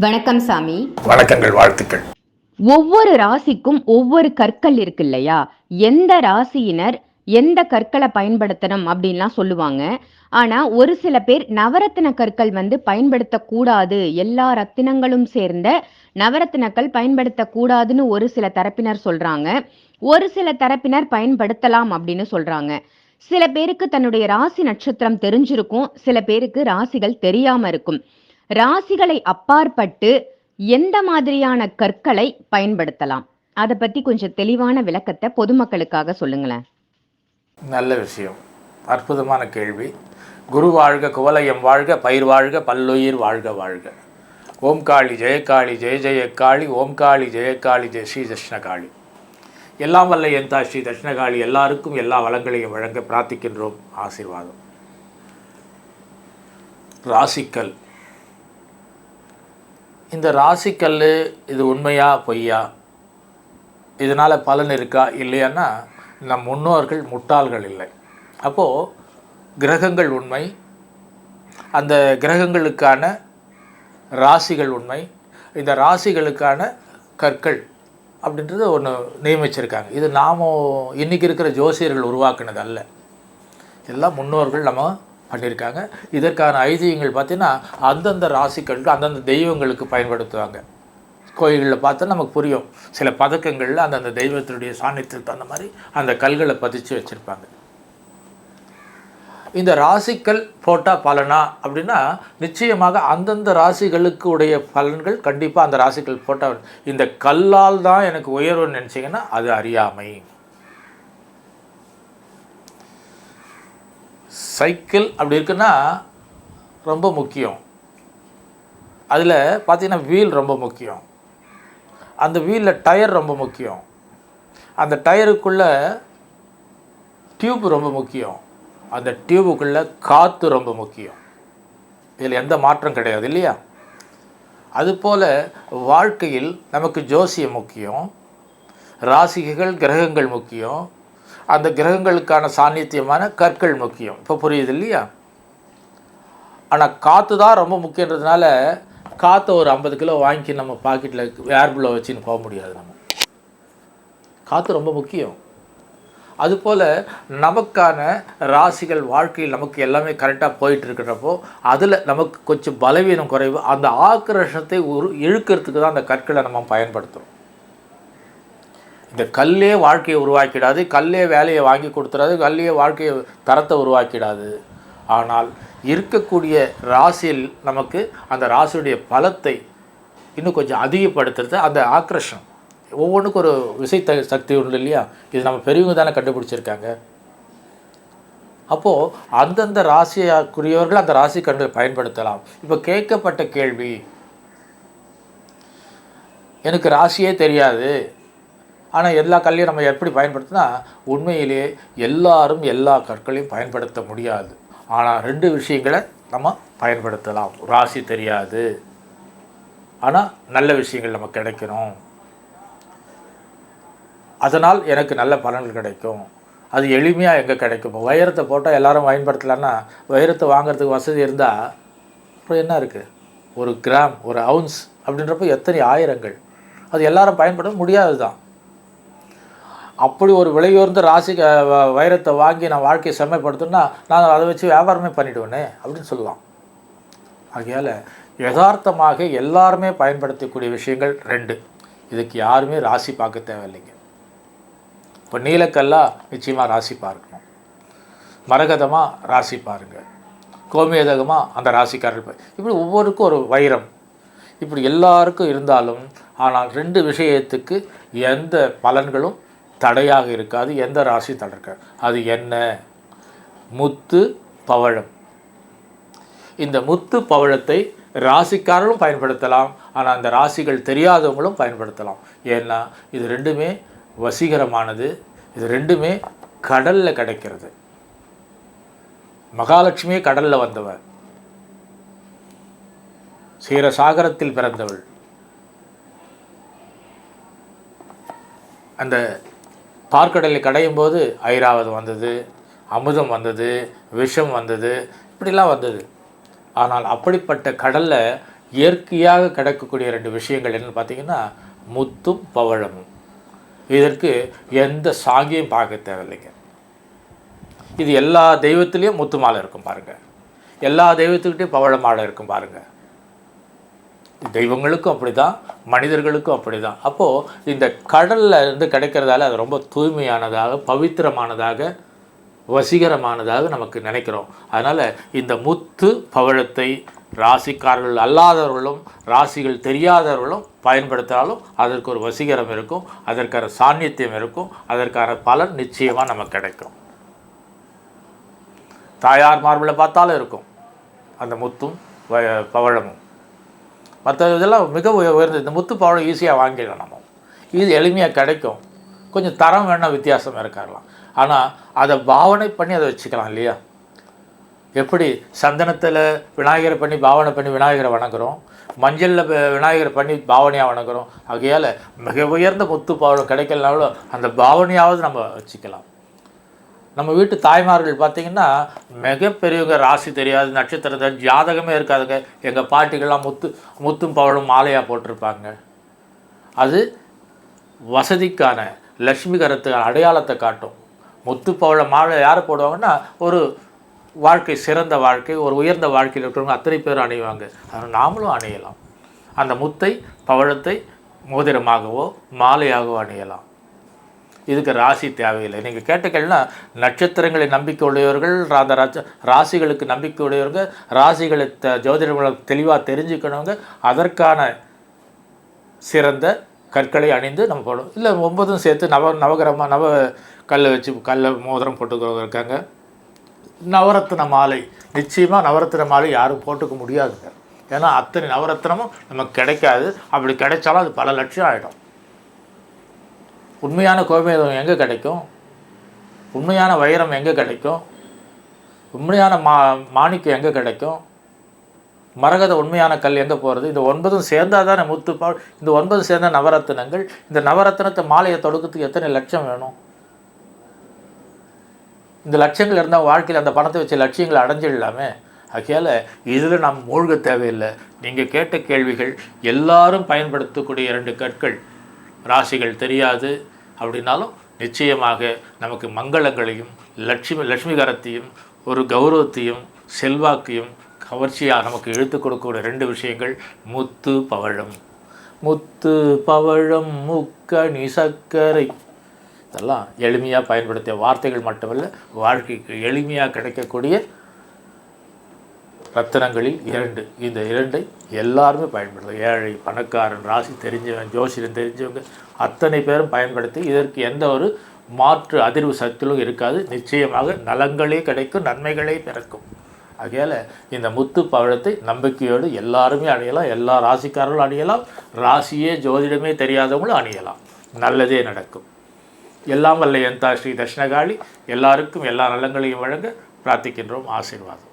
வணக்கம் சாமி. வணக்கங்கள் வாழ்த்துக்கள். ஒவ்வொரு ராசிக்கும் ஒவ்வொரு கற்கள் இருக்கு இல்லையா? எந்த ராசியினர் எந்த கற்களை பயன்படுத்தணும் அப்படின்லாம் சொல்லுவாங்க. ஆனா ஒரு சில பேர் நவரத்தின கற்கள் வந்து பயன்படுத்தக்கூடாது எல்லா ரத்தினங்களும் சேர்ந்த நவரத்தினக்கள் பயன்படுத்தக்கூடாதுன்னு ஒரு சில தரப்பினர் சொல்றாங்க. ஒரு சில தரப்பினர் பயன்படுத்தலாம் அப்படின்னு சொல்றாங்க. சில பேருக்கு தன்னுடைய ராசி நட்சத்திரம் தெரிஞ்சிருக்கும். சில பேருக்கு ராசிகள் தெரியாம இருக்கும். ராசிகளை அப்பாற்பட்டு எந்த மாதிரியான கற்களை பயன்படுத்தலாம்? அதை பத்தி கொஞ்சம் தெளிவான விளக்கத்தை பொதுமக்களுக்காக சொல்லுங்களேன். நல்ல விஷயம். அற்புதமான கேள்வி. குரு வாழ்க குவலயம் வாழ்க பயிர் வாழ்க பல்லுயிர் வாழ்க வாழ்க. ஓம் காளி ஜெயகாளி ஜெய ஜெயக்காளி ஓம் காளி ஜெயகாளி ஜெய ஸ்ரீ தட்சிணகாளி எல்லாம் வல்ல எந்தா ஸ்ரீ தட்சிணகாளி எல்லாருக்கும் எல்லா வளங்களையும் வழங்க பிரார்த்திக்கின்றோம். ஆசீர்வாதம். ராசிக்கல். இந்த ராசிக்கல் இது உண்மையா பொய்யா? இதனால் பலன் இருக்கா இல்லையான்னா நம் முன்னோர்கள் முட்டாள்கள் இல்லை. அப்போது கிரகங்கள் உண்மை. அந்த கிரகங்களுக்கான ராசிகள் உண்மை. இந்த ராசிகளுக்கான கற்கள் அப்படின்றது ஒன்று நியமிச்சிருக்காங்க. இது நாமும் இன்றைக்கி இருக்கிற ஜோசியர்கள் உருவாக்குனது அல்ல. எல்லாம் முன்னோர்கள் நம்ம பண்ணியிருக்காங்க. இதற்கான ஐதீகங்கள் பார்த்திங்கன்னா அந்தந்த ராசிகளுக்கு அந்தந்த தெய்வங்களுக்கு பயன்படுத்துவாங்க. கோயில்களில் பார்த்தா நமக்கு புரியும். சில பதக்கங்களில் அந்தந்த தெய்வத்தினுடைய சாநியத்துக்கு தகுந்த மாதிரி அந்த கல்களை பதிச்சு வச்சுருப்பாங்க. இந்த ராசிக்கல் போட்டால் பலனா? அப்படின்னா நிச்சயமாக அந்தந்த ராசிகளுக்கு உடைய பலன்கள் கண்டிப்பாக அந்த ராசிகள் போட்டால் இந்த கல்லால் தான் எனக்கு உயர்வுன்னு நினச்சிங்கன்னா அது அறியாமை. சைக்கிள் அப்படி இருக்குன்னா ரொம்ப முக்கியம். அதில் பார்த்திங்கன்னா வீல் ரொம்ப முக்கியம். அந்த வீலில் டயர் ரொம்ப முக்கியம். அந்த டயருக்குள்ளே டியூப் ரொம்ப முக்கியம். அந்த டியூபுக்குள்ளே காற்று ரொம்ப முக்கியம். இதில் எந்த மாற்றம் கிடையாது இல்லையா? அதுபோல் வாழ்க்கையில் நமக்கு ஜோசியம் முக்கியம். ராசிகள் கிரகங்கள் முக்கியம். அந்த கிரகங்களுக்கான சாநித்தியமான கற்கள் முக்கியம். இப்போ புரியுது இல்லையா? ஆனால் காற்று தான் ரொம்ப முக்கியன்றதுனால காற்றை ஒரு ஐம்பது கிலோ வாங்கி நம்ம பாக்கெட்டில் ஏர்புள்ள வச்சுன்னு போக முடியாது நம்ம. காற்று ரொம்ப முக்கியம். அதுபோல் நமக்கான ராசிகள் வாழ்க்கையில் நமக்கு எல்லாமே கரெக்டாக போயிட்டுருக்கிறப்போ அதில் நமக்கு கொஞ்சம் பலவீனம் குறைவு அந்த ஆக்கிரஷத்தை ஒரு இழுக்கிறதுக்கு தான் அந்த கற்களை நம்ம பயன்படுத்துகிறோம் இந்த கல்லே வாழ்க்கையை உருவாக்கிடாது கல்லே வேலையை வாங்கி கொடுத்துறாது கல்லே வாழ்க்கையை தரத்தை உருவாக்கிடாது. ஆனால் இருக்கக்கூடிய ராசியில் நமக்கு அந்த ராசியுடைய பலத்தை இன்னும் கொஞ்சம் அதிகப்படுத்துறது அந்த ஆக்ரஷம். ஒவ்வொன்றுக்கும் ஒரு விசை த சக்தி உண்டு இல்லையா? இது நம்ம பெரியவங்க தானே கண்டுபிடிச்சிருக்காங்க. அப்போது அந்தந்த ராசியாக்குரியவர்கள் அந்த ராசி கண்டு பயன்படுத்தலாம். இப்போ கேட்கப்பட்ட கேள்வி எனக்கு ராசியே தெரியாது. ஆனால் எல்லா கல்லையும் நம்ம எப்படி பயன்படுத்தினா உண்மையிலேயே எல்லாரும் எல்லா கற்களையும் பயன்படுத்த முடியாது. ஆனால் ரெண்டு விஷயங்களை நம்ம பயன்படுத்தலாம். ராசி தெரியாது. ஆனால் நல்ல விஷயங்கள் நமக்கு கிடைக்கணும். அதனால் எனக்கு நல்ல பலன்கள் கிடைக்கும். அது எளிமையாக எங்கே கிடைக்கும்? இப்போ வைரத்தை போட்டால் எல்லாரும் பயன்படுத்தலான்னா வைரத்தை வாங்குறதுக்கு வசதி இருந்தால் அப்புறம் என்ன இருக்குது ஒரு கிராம் ஒரு அவுன்ஸ் அப்படின்றப்போ எத்தனை ஆயிரங்கள்? அது எல்லாரும் பயன்பட முடியாது தான் அப்படி ஒரு விலையுயர்ந்த ராசி வ- வைரத்தை வாங்கி நான் வாழ்க்கையை செம்மைப்படுத்தணும்னா நான் அதை வச்சு வியாபாரமே பண்ணிவிடுவேனே அப்படின்னு சொல்லலாம் ஆகையால் யதார்த்தமாக எல்லாருமே பயன்படுத்தக்கூடிய விஷயங்கள் ரெண்டு. இதுக்கு யாருமே ராசி பார்க்க தேவையில்லைங்க. இப்போ நீலக்கல்லா நிச்சயமாக ராசி பார்க்கணும். மரகதமாக ராசி பாருங்கள் கோமியதகமாக அந்த ராசிக்காரர்கள் இப்படி ஒவ்வொருக்கும் ஒரு வைரம். இப்படி எல்லாருக்கும் இருந்தாலும் ஆனால் ரெண்டு விஷயத்துக்கு எந்த பலன்களும் தடையாக இருக்காது. எந்த ராசி தடை அது என்ன? முத்து பவழம். இந்த முத்து பவழத்தை ராசிக்காரர்களும் பயன்படுத்தலாம். ஆனால் அந்த ராசிகள் தெரியாதவங்களும் பயன்படுத்தலாம். ஏன்னா இது ரெண்டுமே வசீகரமானது. இது ரெண்டுமே கடலில் கிடைக்கிறது. மகாலட்சுமியே கடலில் வந்தவர். சீரசாகரத்தில் பிறந்தவள். அந்த பாற்கடலை கடையும் போது ஐராவதம் வந்தது அமுதம் வந்தது விஷம் வந்தது இப்படிலாம் வந்தது. ஆனால் அப்படிப்பட்ட கடலில் இயற்கையாக கிடைக்கக்கூடிய ரெண்டு விஷயங்கள் என்னென்னு பார்த்தீங்கன்னா முத்தும் பவழமும். இதற்கு எந்த சாங்கியும் பார்க்க தேவையில்லைங்க. இது எல்லா தெய்வத்துலேயும் முத்து மாலை இருக்கும் பாருங்கள் எல்லா தெய்வத்துக்கிட்டையும் பவழ மாலை இருக்கும் பாருங்கள் தெய்வங்களுக்கும் அப்படி தான் மனிதர்களுக்கும் அப்படி தான் அப்போது இந்த கடலில் இருந்து கிடைக்கிறதால அது ரொம்ப தூய்மையானதாக பவித்திரமானதாக வசீகரமானதாக நமக்கு நினைக்கிறோம். அதனால் இந்த முத்து பவழத்தை ராசிக்காரர்கள் அல்லாதவர்களும் ராசிகள் தெரியாதவர்களும் பயன்படுத்தினாலும் அதற்கு ஒரு வசீகரம் இருக்கும் அதற்கான சாநித்தியம் இருக்கும் அதற்கான பலன் நிச்சயமாக நமக்கு கிடைக்கும். தாயார் மார்பில் பார்த்தாலும் இருக்கும். அந்த முத்தும் பவழமும். மற்ற இதெல்லாம் மிக உயர்ந்தது. இந்த முத்து பவழம் ஈஸியாக வாங்கிடலாம் நம்ம. இது எளிமையாக கிடைக்கும். கொஞ்சம் தரம் வேணால் வித்தியாசம் இருக்கலாம் ஆனால் அதை பாவனை பண்ணி அதை வச்சுக்கலாம் இல்லையா? எப்படி? சந்தனத்தில் விநாயகரை பண்ணி பாவனை பண்ணி விநாயகரை வணங்குறோம். மஞ்சளில் விநாயகரை பண்ணி பாவனையாக வணங்குறோம். ஆகையால் மிக உயர்ந்த முத்து பவழம் கிடைக்கலனாலும் அந்த பாவனையாவது நம்ம வச்சுக்கலாம். நம்ம வீட்டு தாய்மார்கள் பார்த்தீங்கன்னா மிகப்பெரியவங்க ராசி தெரியாது நட்சத்திரம் தெரியாது ஜாதகமே இருக்காதுங்க. எங்கள் பாட்டிகள்லாம் முத்து முத்தும் பவளும் மாலையாக போட்டிருப்பாங்க. அது வசதிக்கான லட்சுமிகரத்துக்கான அடையாளத்தை காட்டும். முத்து பவள மாலை யார் போடுவாங்கன்னா ஒரு வாழ்க்கை சிறந்த வாழ்க்கை ஒரு உயர்ந்த வாழ்க்கையில் இருக்கிறவங்க அத்தனை பேர் அணிவாங்க. அதனால் நாமளும் அணியலாம். அந்த முத்தை பவழத்தை மோதிரமாகவோ மாலையாகவோ அணியலாம். இதுக்கு ராசி தேவையில்லை. நீங்கள் கேட்டுக்கள்னா நட்சத்திரங்களை நம்பிக்கை உடையவர்கள் அந்த ராசிகளுக்கு நம்பிக்கை உடையவர்கள் ராசிகளை த ஜோதிடங்களை தெளிவாக தெரிஞ்சுக்கணுங்க. அதற்கான சிறந்த கற்களை அணிந்து நம்ம போடணும். இல்லை ஒன்பதும் சேர்த்து நவ நவகிரமாக நவ கல்லை வச்சு கல்லை மோதிரம் போட்டுக்கிறவங்க இருக்காங்க. நவரத்தின மாலை. நிச்சயமாக நவரத்தின மாலை யாரும் போட்டுக்க முடியாதுங்க. ஏன்னா அத்தனை நவரத்தினமும் நமக்கு கிடைக்காது. அப்படி கிடைச்சாலும் அது பல லட்சம் ஆகிடும் உண்மையான கோமேதம் எங்கே கிடைக்கும்? உண்மையான வைரம் எங்கே கிடைக்கும்? உண்மையான மா மாணிக்கம் எங்கே கிடைக்கும்? மரகத உண்மையான கல் எங்கே போகிறது இந்த ஒன்பதும் சேர்ந்தால் தானே முத்து இந்த ஒன்பதும் சேர்ந்த நவரத்தினங்கள் இந்த நவரத்தினத்தை மாலையை தொடுக்கிறதுக்கு எத்தனை லட்சம் வேணும்? இந்த லட்சங்கள் இருந்தால் வாழ்க்கையில் அந்த பணத்தை வச்சு லட்சியங்களை அடைஞ்சிடலாமே. ஆகையால் இதில் நாம் மூழ்க தேவையில்லை. நீங்கள் கேட்ட கேள்விகள் எல்லாரும் பயன்படுத்தக்கூடிய இரண்டு கற்கள். ராசிகள் தெரியாது அப்படின்னாலும் நிச்சயமாக நமக்கு மங்களங்களையும் லட்சுமி லட்சுமிகரத்தையும் ஒரு கௌரவத்தையும் செல்வாக்கையும் கவர்ச்சியாக நமக்கு இழுத்து கொடுக்கக்கூடிய ரெண்டு விஷயங்கள் முத்து பவழம். முத்து பவழம் முக்கணி சர்க்கரை. இதெல்லாம் எளிமையாக பயன்படுத்திய வார்த்தைகள் மட்டுமல்ல வாழ்க்கைக்கு எளிமையாக கிடைக்கக்கூடிய ரத்தினங்களில் இரண்டு. இந்த இரண்டை எல்லாருமே பயன்படுத்தும் ஏழை பணக்காரன் ராசி தெரிஞ்சவன் ஜோசியம் தெரிஞ்சவங்க அத்தனை பேரும் பயன்படுத்தி இதற்கு எந்த ஒரு மாற்று அதிர்வு சக்தியும் இருக்காது. நிச்சயமாக நலங்களே கிடைக்கும் நன்மைகளே பிறக்கும். ஆகையால் இந்த முத்து பவழத்தை நம்பிக்கையோடு எல்லாருமே அணியலாம். எல்லா ராசிக்காரர்களும் அணியலாம். ராசியே ஜோதிடமே தெரியாதவங்களும் அணியலாம். நல்லதே நடக்கும். எல்லாம் வல்ல எந்தா ஸ்ரீ தட்சிணகாளி. எல்லாருக்கும் எல்லா நலங்களையும் வழங்க பிரார்த்திக்கின்றோம். ஆசீர்வாதம்.